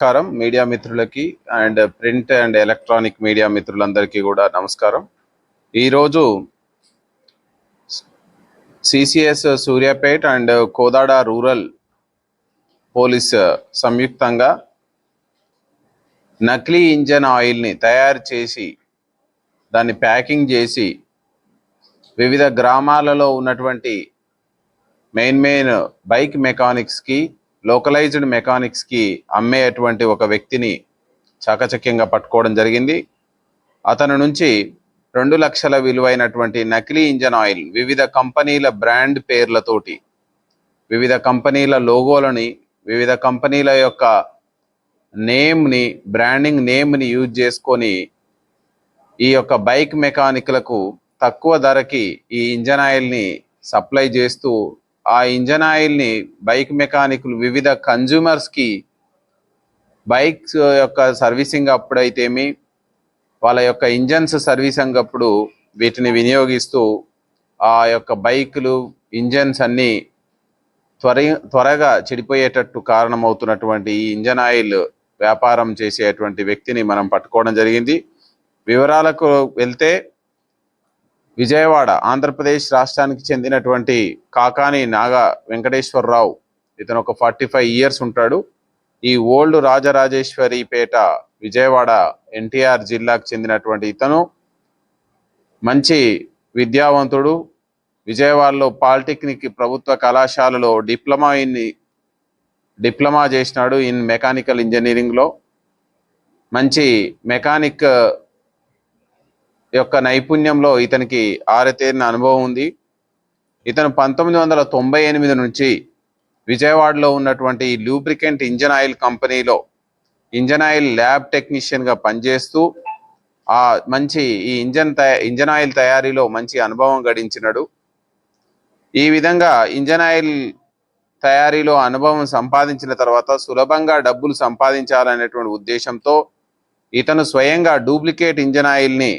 నమస్కారం. మీడియా మిత్రులకి and print and electronic media మిత్రులందరికీ కూడా నమస్కారం. ఈరోజు CCS Suryapet and Kodada rural police సంయుక్తంగా నకిలీ ఇంజన్ ఆయిల్ని తయారు చేసి దాన్ని ప్యాకింగ్ చేసి వివిధ గ్రామాలలో ఉన్నటువంటి మెయిన్ మెయిన్ బైక్ మెకానిక్స్కి లోకలైజ్డ్ మెకానిక్స్కి అమ్మేటువంటి ఒక వ్యక్తిని చాకచక్యంగా పట్టుకోవడం జరిగింది. అతని నుంచి రెండు లక్షల విలువైనటువంటి నకిలీ ఇంజన్ ఆయిల్ వివిధ కంపెనీల బ్రాండ్ పేర్లతోటి వివిధ కంపెనీల లోగోలని వివిధ కంపెనీల యొక్క నేమ్ని బ్రాండింగ్ నేమ్ని యూజ్ చేసుకొని ఈ యొక్క బైక్ మెకానిక్లకు తక్కువ ధరకి ఈ ఇంజన్ ఆయిల్ని సప్లై చేస్తూ ఆ ఇంజన్ ఆయిల్ని బైక్ మెకానిక్లు వివిధ కన్జ్యూమర్స్కి బైక్స్ యొక్క సర్వీసింగ్ అప్పుడైతేమి వాళ్ళ యొక్క ఇంజన్స్ సర్వీసింగ్ అప్పుడు వీటిని వినియోగిస్తూ ఆ యొక్క బైకులు ఇంజన్స్ అన్నీ త్వర త్వరగా చెడిపోయేటట్టు కారణమవుతున్నటువంటి ఈ ఇంజన్ ఆయిల్ వ్యాపారం చేసేటువంటి వ్యక్తిని మనం పట్టుకోవడం జరిగింది. వివరాలకు వెళ్తే విజయవాడ ఆంధ్రప్రదేశ్ రాష్ట్రానికి చెందినటువంటి కాకాని నాగా వెంకటేశ్వరరావు. ఇతను ఒక ఫార్టీ ఫైవ్ ఇయర్స్ ఉంటాడు. ఈ ఓల్డ్ రాజరాజేశ్వరి పేట విజయవాడ ఎన్టీఆర్ జిల్లాకు చెందినటువంటి ఇతను. మంచి విద్యావంతుడు. విజయవాడలో పాలిటెక్నిక్ ప్రభుత్వ కళాశాలలో డిప్లొమా ఇన్ డిప్లొమా చేసినాడు ఇన్ మెకానికల్ ఇంజనీరింగ్లో. మంచి మెకానిక్ యొక్క నైపుణ్యంలో ఇతనికి ఆరతేరిన అనుభవం ఉంది. ఇతను పంతొమ్మిది వందల తొంభై ఎనిమిది నుంచి విజయవాడలో ఉన్నటువంటి లూబ్రికెంట్ ఇంజన్ ఆయిల్ కంపెనీలో ఇంజన్ ఆయిల్ ల్యాబ్ టెక్నీషియన్గా పనిచేస్తూ ఆ మంచి ఈ ఇంజన్ తయా ఇంజన్ ఆయిల్ తయారీలో మంచి అనుభవం గడించినాడు. ఈ విధంగా ఇంజన్ ఆయిల్ తయారీలో అనుభవం సంపాదించిన తర్వాత సులభంగా డబ్బులు సంపాదించాలనేటువంటి ఉద్దేశంతో ఇతను స్వయంగా డూప్లికేట్ ఇంజన్ ఆయిల్ని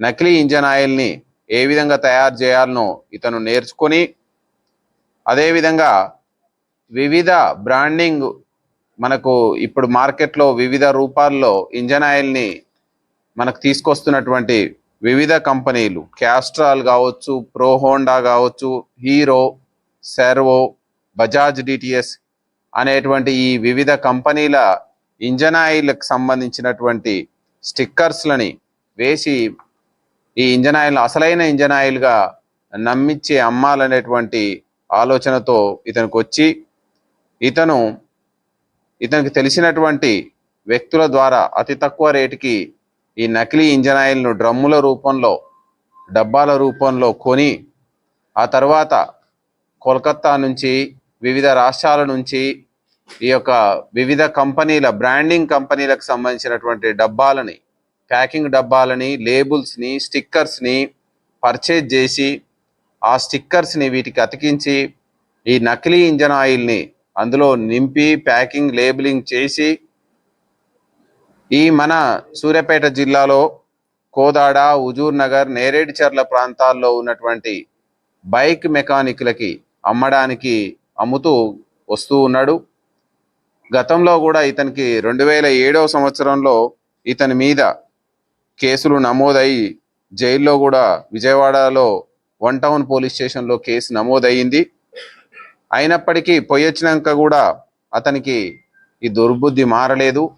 నకిలీ ఇంజన్ ఆయిల్ని ఏ విధంగా తయారు చేయాలనో ఇతను నేర్చుకొని అదేవిధంగా వివిధ బ్రాండింగ్ మనకు ఇప్పుడు మార్కెట్లో వివిధ రూపాల్లో ఇంజన్ ఆయిల్ని మనకు తీసుకొస్తున్నటువంటి వివిధ కంపెనీలు క్యాస్ట్రాల్ కావచ్చు ప్రో హోండా కావచ్చు హీరో సెర్వో బజాజ్ డిటిఎస్ అనేటువంటి ఈ వివిధ కంపెనీల ఇంజన్ ఆయిల్కి సంబంధించినటువంటి స్టిక్కర్స్లని వేసి ఈ ఇంజన్ ఆయిల్ అసలైన ఇంజన్ ఆయిల్గా నమ్మించి అమ్మాలనేటువంటి ఆలోచనతో ఇతనికి వచ్చి ఇతను ఇతనికి తెలిసినటువంటి వ్యక్తుల ద్వారా అతి తక్కువ రేటుకి ఈ నకిలీ ఇంజన్ ఆయిల్ను డ్రమ్ముల రూపంలో డబ్బాల రూపంలో కొని ఆ తర్వాత కోల్కత్తా నుంచి వివిధ రాష్ట్రాల నుంచి ఈ యొక్క వివిధ కంపెనీల బ్రాండింగ్ కంపెనీలకు సంబంధించినటువంటి డబ్బాలని ప్యాకింగ్ డబ్బాలని లేబుల్స్ని స్టిక్కర్స్ని పర్చేజ్ చేసి ఆ స్టిక్కర్స్ని వీటికి అతికించి ఈ నకిలీ ఇంజన్ ఆయిల్ని అందులో నింపి ప్యాకింగ్ లేబులింగ్ చేసి ఈ మన సూర్యాపేట జిల్లాలో కోదాడ హుజూర్ నగర్ నేరేడుచర్ల ప్రాంతాల్లో ఉన్నటువంటి బైక్ మెకానిక్లకి అమ్మడానికి అమ్ముతూ వస్తూ ఉన్నాడు. గతంలో కూడా ఇతనికి రెండు వేల ఏడవ సంవత్సరంలో ఇతని మీద కేసులు నమోదై జైల్లో కూడా విజయవాడలో వన్ టౌన్ పోలీస్ స్టేషన్లో కేసు నమోదయ్యింది. అయినప్పటికీ పొయ్యొచ్చినాక కూడా అతనికి ఈ దుర్బుద్ధి మారలేదు.